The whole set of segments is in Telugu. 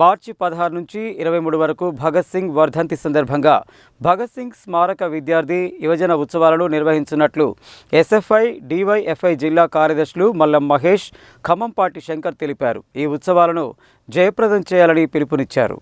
మార్చి పదహారు నుంచి ఇరవై మూడు వరకు భగత్ సింగ్ వర్ధంతి సందర్భంగా భగత్ సింగ్ స్మారక విద్యార్థి యువజన ఉత్సవాలను నిర్వహించినట్లు ఎస్ఎఫ్ఐ డివైఎఫ్ఐ జిల్లా కార్యదర్శులు మల్లం మహేష్ ఖమ్మంపాటి శంకర్ తెలిపారు. ఈ ఉత్సవాలను జయప్రదం చేయాలని పిలుపునిచ్చారు.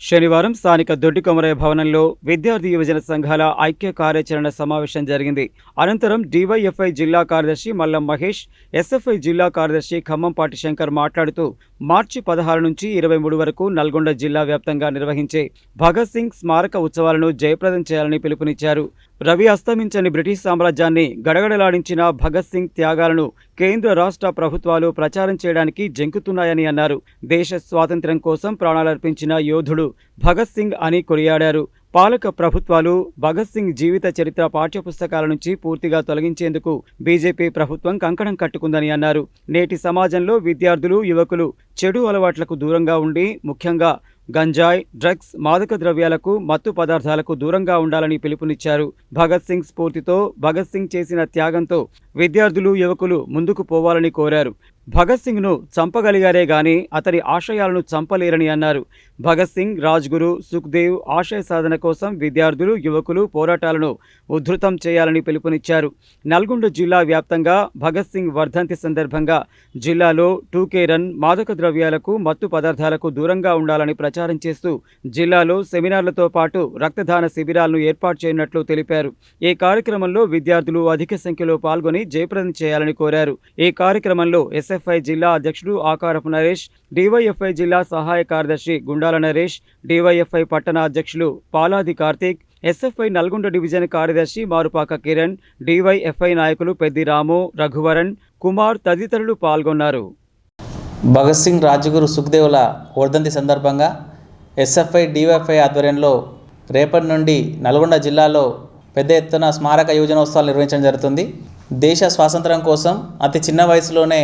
శనివారం స్థానిక దొడ్డికొమరయ్య భవనంలో విద్యార్థి యువజన సంఘాల ఐక్య కార్యాచరణ సమావేశం జరిగింది. అనంతరం డివైఎఫ్ఐ జిల్లా కార్యదర్శి మల్లం మహేష్ ఎస్ఎఫ్ఐ జిల్లా కార్యదర్శి ఖమ్మంపాటి శంకర్ మాట్లాడుతూ మార్చి పదహారు నుంచి ఇరవై మూడు వరకు నల్గొండ జిల్లా వ్యాప్తంగా నిర్వహించే భగత్ సింగ్ స్మారక ఉత్సవాలను జయప్రదం చేయాలని పిలుపునిచ్చారు. రవి అస్తమించని బ్రిటిష్ సామ్రాజ్యాన్ని గడగడలాడించిన భగత్ సింగ్ త్యాగాలను కేంద్ర రాష్ట్ర ప్రభుత్వాలు ప్రచారం చేయడానికి జంకుతున్నాయని అన్నారు. దేశ స్వాతంత్ర్యం కోసం ప్రాణాలర్పించిన యోధుడు భగత్ సింగ్ అని కొనియాడారు. పాలక ప్రభుత్వాలు భగత్ సింగ్ జీవిత చరిత్ర పాఠ్యపుస్తకాల నుంచి పూర్తిగా తొలగించేందుకు బీజేపీ ప్రభుత్వం కంకణం కట్టుకుందని అన్నారు. నేటి సమాజంలో విద్యార్థులు యువకులు చెడు అలవాట్లకు దూరంగా ఉండి ముఖ్యంగా గంజాయ్ డ్రగ్స్ మాదక ద్రవ్యాలకు మత్తు పదార్థాలకు దూరంగా ఉండాలని పిలుపునిచ్చారు. భగత్ సింగ్ స్ఫూర్తితో భగత్ సింగ్ చేసిన త్యాగంతో విద్యార్థులు యువకులు ముందుకు పోవాలని కోరారు. భగత్ సింగ్ను చంపగలిగారే గాని అతని ఆశయాలను చంపలేరని అన్నారు. భగత్ సింగ్ రాజ్గురు సుఖ్దేవ్ ఆశయ సాధన కోసం విద్యార్థులు యువకులు పోరాటాలను ఉధృతం చేయాలని పిలుపునిచ్చారు. నల్గొండ జిల్లా వ్యాప్తంగా భగత్ సింగ్ వర్ధంతి సందర్భంగా జిల్లాలో టూకే రన్ మాదక ద్రవ్యాలకు మత్తు పదార్థాలకు దూరంగా ఉండాలని ప్రచారం చేస్తూ జిల్లాలో సెమినార్లతో పాటు రక్తదాన శిబిరాలను ఏర్పాటు చేయనున్నట్లు తెలిపారు. ఈ కార్యక్రమంలో విద్యార్థులు అధిక సంఖ్యలో పాల్గొని జయప్రదం చేయాలని కోరారు. ఈ కార్యక్రమంలో ఎస్ఎఫ్ఐ జిల్లా అధ్యక్షుడు ఆకారపు నరేష్ డివైఎఫ్ఐ జిల్లా సహాయ కార్యదర్శి గుండాల నరేష్ డివైఎఫ్ఐ పట్టణ అధ్యక్షులు పాలాది కార్తీక్ ఎస్ఎఫ్ఐ నల్గొండ డివిజన్ కార్యదర్శి మారుపాక కిరణ్ డివైఎఫ్ఐ నాయకులు పెద్ది రాము రఘువరన్ కుమార్ తదితరులు పాల్గొన్నారు. భగత్ సింగ్ రాజగురు సుఖ్దేవుల వర్ధంతి సందర్భంగా ఎస్ఎఫ్ఐ డివైఎఫ్ఐ ఆధ్వర్యంలో రేపటి నుండి నల్గొండ జిల్లాలో పెద్ద ఎత్తున స్మారక యువజనోత్సవాలు నిర్వహించడం జరుగుతుంది. దేశ స్వాతంత్రం కోసం అతి చిన్న వయసులోనే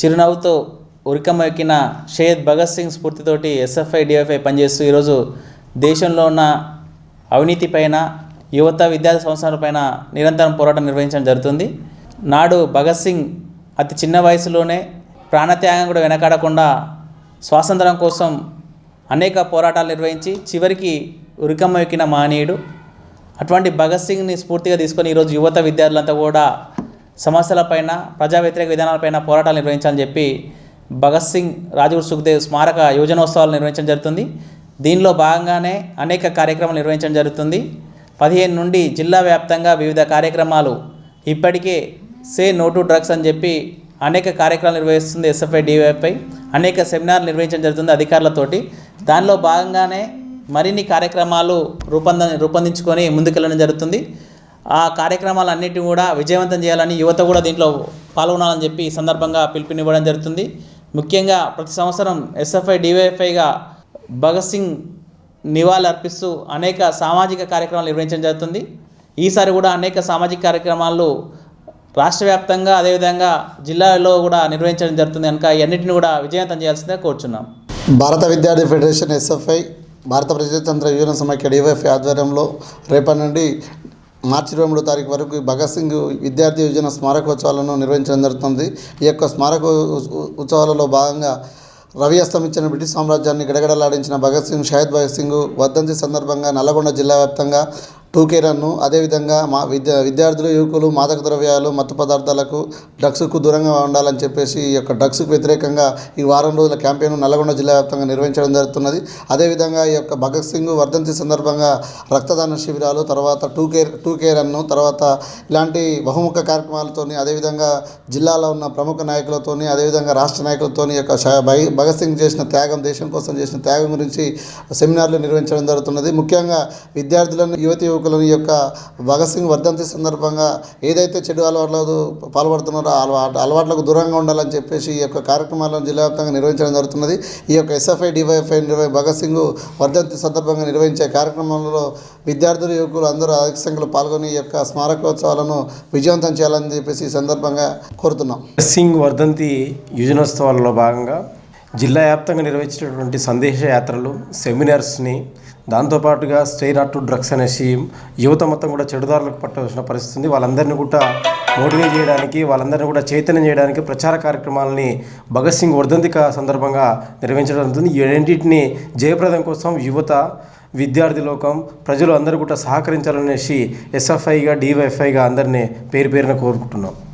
చిరునవ్వుతో ఉరికమెక్కిన షేద్ భగత్ సింగ్ స్ఫూర్తితోటి ఎస్ఎఫ్ఐ డిఎఫ్ఐ పనిచేస్తూ ఈరోజు దేశంలో ఉన్న అవినీతి పైన యువత విద్యార్థి సంస్థలపైన నిరంతరం పోరాటం నిర్వహించడం జరుగుతుంది. నాడు భగత్ సింగ్ అతి చిన్న వయసులోనే ప్రాణత్యాగం కూడా వెనకాడకుండా స్వాతంత్రం కోసం అనేక పోరాటాలు నిర్వహించి చివరికి ఉరికమ్మ ఎక్కిన మహనీయుడు. అటువంటి భగత్ సింగ్ని స్ఫూర్తిగా తీసుకొని ఈరోజు యువత విద్యార్థులంతా కూడా సమస్యలపైన ప్రజా వ్యతిరేక విధానాలపైన పోరాటాలు నిర్వహించాలని చెప్పి భగత్ సింగ్ రాజగురు సుఖదేవ్ స్మారక యోజనోత్సవాలు నిర్వహించడం జరుగుతుంది. దీనిలో భాగంగానే అనేక కార్యక్రమాలు నిర్వహించడం జరుగుతుంది. పదిహేను నుండి జిల్లా వ్యాప్తంగా వివిధ కార్యక్రమాలు ఇప్పటికే సే నో టు డ్రగ్స్ అని చెప్పి అనేక కార్యక్రమాలు నిర్వహిస్తుంది ఎస్ఎఫ్ఐ డివైఎఫ్ఐ. అనేక సెమినార్లు నిర్వహించడం జరుగుతుంది అధికారులతోటి. దానిలో భాగంగానే మరిన్ని కార్యక్రమాలు రూపొంద రూపొందించుకొని ముందుకెళ్ళడం జరుగుతుంది. ఆ కార్యక్రమాలన్నిటిని కూడా విజయవంతం చేయాలని యువత కూడా దీంట్లో పాల్గొనాలని చెప్పి ఈ సందర్భంగా పిలుపునివ్వడం జరుగుతుంది. ముఖ్యంగా ప్రతి సంవత్సరం ఎస్ఎఫ్ఐ డివైఎఫ్ఐగా భగత్ సింగ్ నివాళులు అర్పిస్తూ అనేక సామాజిక కార్యక్రమాలు నిర్వహించడం జరుగుతుంది. ఈసారి కూడా అనేక సామాజిక కార్యక్రమాలు రాష్ట్ర వ్యాప్తంగా అదేవిధంగా జిల్లాలో కూడా నిర్వహించడం జరుగుతుంది. కనుక ఇవన్నిటిని కూడా విజయవంతం చేయాల్సిందిగా కోరుచున్నాం. భారత విద్యార్థి ఫెడరేషన్ ఎస్ఎఫ్ఐ భారత ప్రజాతంత్ర యువన సమైక్య డివైఎఫ్ఐ ఆధ్వర్యంలో రేపటి నుండి మార్చి ఇరవై మూడో తారీఖు వరకు భగత్ సింగ్ విద్యార్థి యువజన స్మారకోత్సవాలను నిర్వహించడం జరుగుతుంది. ఈ యొక్క స్మారక ఉత్సవాలలో భాగంగా రవి అస్తమించిన బ్రిటిష్ సామ్రాజ్యాన్ని గడగడలాడించిన భగత్ సింగ్ షాహిద్ భగత్ సింగ్ వర్ధంతి సందర్భంగా నల్లగొండ జిల్లా వ్యాప్తంగా టూకే రన్ను అదేవిధంగా మా విద్యా విద్యార్థులు యువకులు మాదక ద్రవ్యాలు మత్తు పదార్థాలకు డ్రగ్స్కు దూరంగా ఉండాలని చెప్పేసి ఈ యొక్క డ్రగ్స్కు వ్యతిరేకంగా ఈ వారం రోజుల క్యాంపెయిన్ నల్గొండ జిల్లా వ్యాప్తంగా నిర్వహించడం జరుగుతున్నది. అదేవిధంగా ఈ యొక్క భగత్ సింగ్ వర్ధంతి సందర్భంగా రక్తదాన శిబిరాలు తర్వాత two K two K run తర్వాత ఇలాంటి బహుముఖ కార్యక్రమాలతోని అదేవిధంగా జిల్లాలో ఉన్న ప్రముఖ నాయకులతోని అదేవిధంగా రాష్ట్ర నాయకులతోని ఈ యొక్క భగత్ సింగ్ చేసిన త్యాగం దేశం కోసం చేసిన త్యాగం గురించి సెమినార్లు నిర్వహించడం జరుగుతున్నది. ముఖ్యంగా విద్యార్థులను యువతి యువకులను ఈ యొక్క భగత్ సింగ్ వర్ధంతి సందర్భంగా ఏదైతే చెడు అలవాట్లకు పాల్పడుతున్నారో అలవాటు అలవాట్లకు దూరంగా ఉండాలని చెప్పేసి ఈ యొక్క కార్యక్రమాలను జిల్లా వ్యాప్తంగా నిర్వహించడం జరుగుతున్నది. ఈ యొక్క ఎస్ఎఫ్ఐ డివైఎఫ్ఐ నిర్వహి భగత్ సింగ్ వర్ధంతి సందర్భంగా నిర్వహించే కార్యక్రమంలో విద్యార్థులు యువకులు అందరూ అధిక సంఖ్యలో పాల్గొని ఈ యొక్క స్మారకోత్సవాలను విజయవంతం చేయాలని చెప్పేసి ఈ సందర్భంగా కోరుతున్నాం. సింగ్ వర్ధంతి యుజనోత్సవాలలో భాగంగా జిల్లా వ్యాప్తంగా నిర్వహించినటువంటి సందేశ యాత్రలు సెమినార్స్ని దాంతోపాటుగా స్టే నాట్ టు డ్రగ్స్ అనేసి యువత మొత్తం కూడా చెడుదారులకు పట్టవలసిన పరిస్థితి ఉంది వాళ్ళందరినీ కూడా మోటివేట్ చేయడానికి వాళ్ళందరినీ కూడా చైతన్యం చేయడానికి ప్రచార కార్యక్రమాలని భగత్ సింగ్ వర్ధంతి సందర్భంగా నిర్వహించడం జరుగుతుంది. ఈ రెండింటిని జయప్రదం కోసం యువత విద్యార్థి లోకం ప్రజలు అందరూ కూడా సహకరించాలనేసి ఎస్ఎఫ్ఐగా డివైఎఫ్ఐగా అందరినీ పేరు పేరున కోరుకుంటున్నాం.